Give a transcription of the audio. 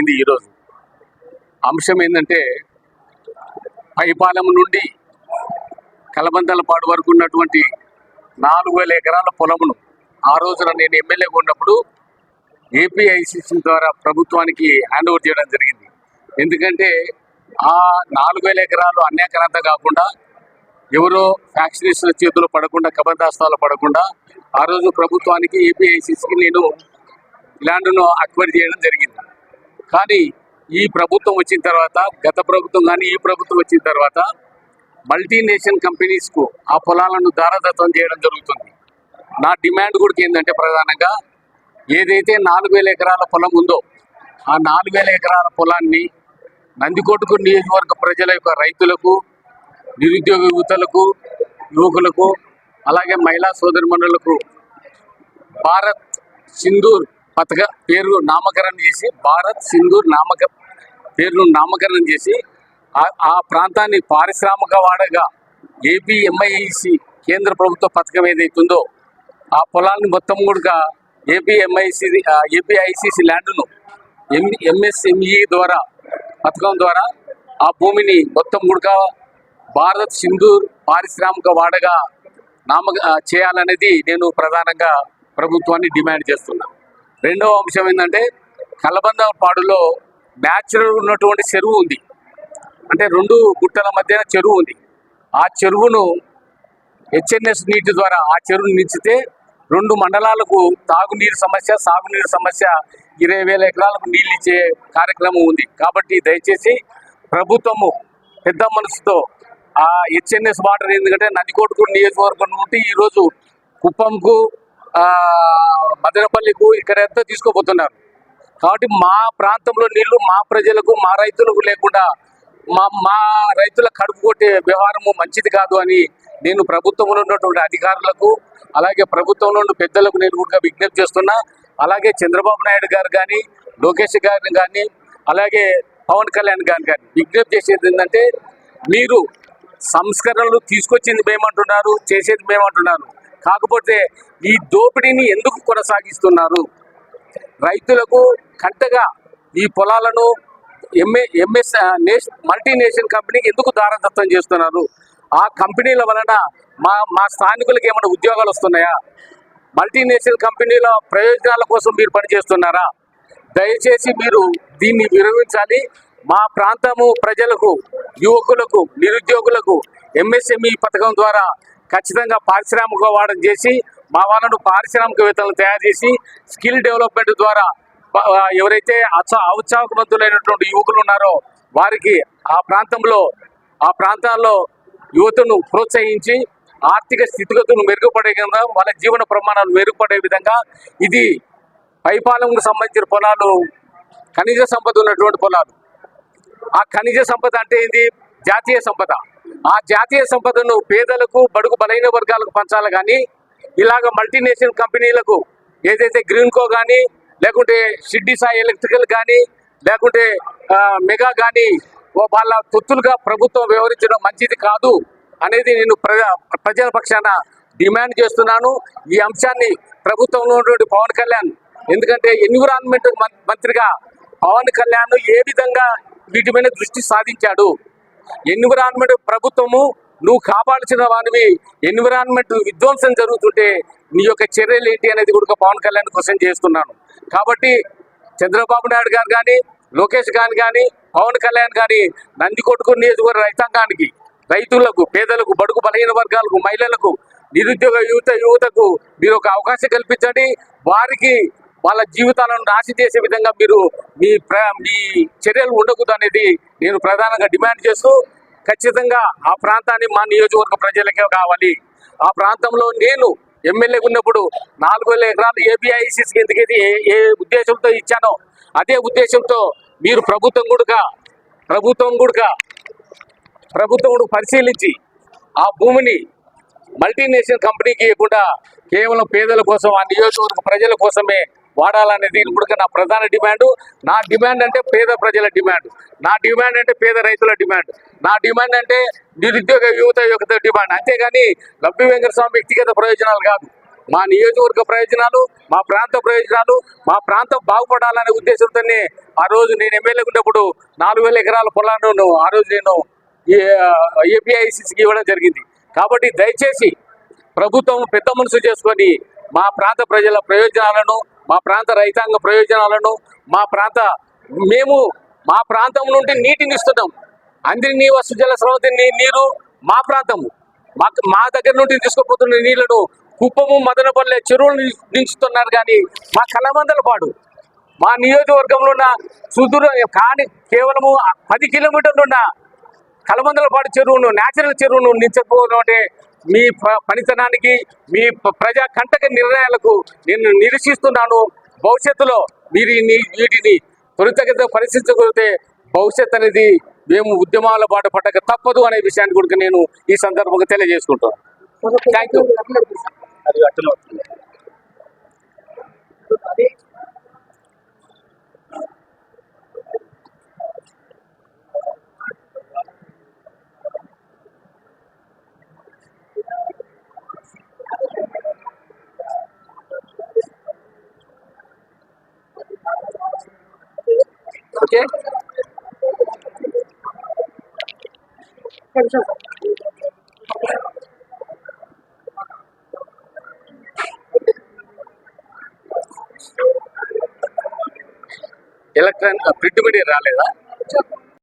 జరిగింది ఈరోజు. అంశం ఏంటంటే పైపాలెం నుండి కలబందలపాడు వరకు ఉన్నటువంటి నాలుగు వేల ఎకరాల పొలమును ఆ రోజున నేను ఎమ్మెల్యేగా ఉన్నప్పుడు ఏపీఐసిసి ద్వారా ప్రభుత్వానికి హ్యాండ్ ఓవర్ చేయడం జరిగింది. ఎందుకంటే ఆ నాలుగు వేల ఎకరాలు అన్యాక్రాంత కాకుండా ఎవరో ఫ్యాక్షనిస్టుల చేతిలో పడకుండా కబందాస్తాలు పడకుండా ఆ రోజు ప్రభుత్వానికి ఏపీఐసిసికి నేను ల్యాండ్ను అక్వైర్ చేయడం జరిగింది. కానీ ఈ ప్రభుత్వం వచ్చిన తర్వాత గత ప్రభుత్వం కానీ ఈ ప్రభుత్వం వచ్చిన తర్వాత మల్టీనేషనల్ కంపెనీస్కు ఆ పొలాలను దారదత్తం చేయడం జరుగుతుంది. నా డిమాండ్ కూడా ఏంటంటే ప్రధానంగా ఏదైతే నాలుగు వేల ఎకరాల పొలం ఉందో ఆ నాలుగు వేల ఎకరాల పొలాన్ని నందికొట్టుకు నియోజకవర్గ ప్రజల యొక్క రైతులకు నిరుద్యోగ యువతలకు యువకులకు అలాగే మహిళా సోదరిమణులకు భారత్ సింధూర్ పథక పేరు నామకరణం చేసి భారత్ సింధూర్ నామక పేరును నామకరణం చేసి ఆ- ప్రాంతాన్ని పారిశ్రామిక వాడగా ఏపీఎంఐసి కేంద్ర ప్రభుత్వ పథకం ఏదైతుందో ఆ పొలాన్ని మొత్తం కూడా ఏపీఎంఐసి ఏపీఐసిసి ల్యాండ్ను ఎం ఎంఎస్ఎంఈ ద్వారా పథకం ద్వారా ఆ భూమిని మొత్తం కూడా భారత్ సింధూర్ పారిశ్రామిక వాడగా నామ చేయాలనేది నేను ప్రధానంగా ప్రభుత్వాన్ని డిమాండ్ చేస్తున్నా. రెండవ అంశం ఏంటంటే కలబంద పాడులో న్యాచురల్ ఉన్నటువంటి చెరువు ఉంది. అంటే రెండు గుట్టల మధ్యన చెరువు ఉంది. ఆ చెరువును హెచ్ఎన్ఎస్ నీటి ద్వారా ఆ చెరువును నిలిచితే రెండు మండలాలకు తాగునీరు సమస్య సాగునీరు సమస్య ఇరవై వేల ఎకరాలకు నీళ్ళు ఇచ్చే కార్యక్రమం ఉంది. కాబట్టి దయచేసి ప్రభుత్వము పెద్ద మనసుతో ఆ హెచ్ఎన్ఎస్ వాటర్ ఎందుకంటే నందికోటకూరు నియోజకవర్గం నుండి ఈరోజు కుప్పంకు మదనపల్లికు ఇక్కడంతా తీసుకోపోతున్నారు కాబట్టి మా ప్రాంతంలో నీళ్ళు మా ప్రజలకు మా రైతులకు లేకుండా మా మా రైతుల కడుపు కొట్టే వ్యవహారము మంచిది కాదు అని నేను ప్రభుత్వంలో ఉన్నటువంటి అధికారులకు అలాగే ప్రభుత్వంలో ఉన్న పెద్దలకు నేను కూడా విజ్ఞప్తి చేస్తున్నా. అలాగే చంద్రబాబు నాయుడు గారు కానీ లోకేష్ గారిని కానీ అలాగే పవన్ కళ్యాణ్ గారు కానీ విజ్ఞప్తి చేసేది ఏంటంటే మీరు సంస్కరణలు తీసుకొచ్చింది మేమంటున్నారు చేసేది మేమంటున్నాను కాకపోతే ఈ దోపిడీని ఎందుకు కొనసాగిస్తున్నారు? రైతులకు కంటగా ఈ పొలాలను ఎంఏ ఎంఎస్ నేషన్ మల్టీనేషనల్ కంపెనీకి ఎందుకు దారదత్తం చేస్తున్నారు? ఆ కంపెనీల వలన మా మా స్థానికులకు ఏమైనా ఉద్యోగాలు వస్తున్నాయా? మల్టీనేషనల్ కంపెనీల ప్రయోజనాల కోసం మీరు పనిచేస్తున్నారా? దయచేసి మీరు దీన్ని విరమించాలి. మా ప్రాంతము ప్రజలకు యువకులకు నిరుద్యోగులకు ఎంఎస్ఎంఈ పథకం ద్వారా ఖచ్చితంగా పారిశ్రామిక వాడడం చేసి మా వాళ్ళను పారిశ్రామికవేత్తలను తయారు చేసి స్కిల్ డెవలప్మెంట్ ద్వారా ఎవరైతే ఔత్సాహవంతులైనటువంటి యువకులు ఉన్నారో వారికి ఆ ప్రాంతంలో ఆ ప్రాంతాల్లో యువతను ప్రోత్సహించి ఆర్థిక స్థితిగతులు మెరుగుపడే విధంగా వాళ్ళ జీవన ప్రమాణాలు మెరుగుపడే విధంగా ఇది పైపాలనకు సంబంధించిన పొలాలు ఖనిజ సంపద ఉన్నటువంటి పొలాలు. ఆ ఖనిజ సంపద అంటే ఇది జాతీయ సంపద. ఆ జాతీయ సంపదను పేదలకు బడుగు బలైన వర్గాలకు పంచాలి కానీ ఇలాగ మల్టీనేషనల్ కంపెనీలకు ఏదైతే గ్రీన్కో కానీ లేకుంటే షిడ్డి సాయి ఎలక్ట్రికల్ కానీ లేకుంటే మెగా కానీ వాళ్ళ తొత్తులుగా ప్రభుత్వం వ్యవహరించడం మంచిది కాదు అనేది నేను ప్రజా ప్రజల పక్షాన డిమాండ్ చేస్తున్నాను. ఈ అంశాన్ని ప్రభుత్వంలో ఉన్నటువంటి పవన్ కళ్యాణ్ ఎందుకంటే ఎన్విరాన్మెంట్ మం- మంత్రిగా పవన్ కళ్యాణ్ ఏ విధంగా వీటి మీద దృష్టి సాధించాడు? ఎన్విరాన్మెంట్ ప్రభుత్వము నువ్వు కాపాడాల్సిన వానివి ఎన్విరాన్మెంట్ విధ్వంసం జరుగుతుంటే నీ యొక్క చర్యలు ఏంటి అనేది కూడా పవన్ కళ్యాణ్ క్వశ్చన్ చేస్తున్నాను. కాబట్టి చంద్రబాబు నాయుడు గారు కానీ లోకేష్ గారు కానీ పవన్ కళ్యాణ్ కానీ నందికొట్టుకు నియోజకవర్గ రైతాంగానికి రైతులకు పేదలకు బడుగు బలహీన వర్గాలకు మహిళలకు నిరుద్యోగ యువత యువతకు మీరు ఒక అవకాశం కల్పించండి. వారికి వాళ్ళ జీవితాలను నాశి చేసే విధంగా మీరు మీ మీ చర్యలు ఉండకూడదు అనేది నేను ప్రధానంగా డిమాండ్ చేస్తూ ఖచ్చితంగా ఆ ప్రాంతాన్ని మా నియోజకవర్గ ప్రజలకే కావాలి. ఆ ప్రాంతంలో నేను ఎమ్మెల్యేగా ఉన్నప్పుడు నాలుగు వేల ఎకరాలు ఏబిఐసిసి కిందకి ఏ ఏ ఉద్దేశంతో ఇచ్చానో అదే ఉద్దేశంతో మీరు ప్రభుత్వం కూడా ప్రభుత్వం కూడా ప్రభుత్వం కూడా పరిశీలించి ఆ భూమిని మల్టీనేషనల్ కంపెనీకి ఇవ్వకుండా కేవలం పేదల కోసం ఆ నియోజకవర్గ ప్రజల కోసమే వాడాలనేది ఇప్పుడు నా ప్రధాన డిమాండ్. నా డిమాండ్ అంటే పేద ప్రజల డిమాండ్. నా డిమాండ్ అంటే పేద రైతుల డిమాండ్. నా డిమాండ్ అంటే నిరుద్యోగ యువత యొక్క డిమాండ్. అంతేగాని లబ్బి వెంకటస్వామి వ్యక్తిగత ప్రయోజనాలు కాదు. మా నియోజకవర్గ ప్రయోజనాలు మా ప్రాంత ప్రయోజనాలు మా ప్రాంతం బాగుపడాలనే ఉద్దేశంతోనే ఆ రోజు నేను ఎమ్మెల్యే ఉన్నప్పుడు నాలుగు వేల ఎకరాల పొలాలను ఆ రోజు నేను ఏపీఐసిసికి ఇవ్వడం జరిగింది. కాబట్టి దయచేసి ప్రభుత్వం పెద్ద మనసు చేసుకొని మా ప్రాంత ప్రజల ప్రయోజనాలను మా ప్రాంత రైతాంగ ప్రయోజనాలను మా ప్రాంత మేము మా ప్రాంతం నుండి నీటిని ఇస్తున్నాం. అందరి వస్తు జల స్రవంతి నీరు మా ప్రాంతము. మా మా దగ్గర నుండి తీసుకుపోతున్న నీళ్ళను కుప్పము మదనపల్లె చెరువులు నించుతున్నారు కానీ మా కలమందల పాడు. మా నియోజకవర్గంలో ఉన్న సుదూర కానీ కేవలము పది కిలోమీటర్లు ఉన్న కలమందల పాడు చెరువును న్యాచురల్ చెరువును నించకపోవడం అంటే మీ పనితనానికి మీ ప్రజా కంటక నిర్ణయాలకు నేను నిరసిస్తున్నాను భవిష్యత్తులో మీరు వీటిని త్వరితగతిన పరిశీలించగలిగితే భవిష్యత్ అనేది మేము ఉద్యమాల బాట పట్టక తప్పదు అనే విషయాన్ని కూడా నేను ఈ సందర్భంగా తెలియజేసుకుంటాను thank you electronic print media రాలేదా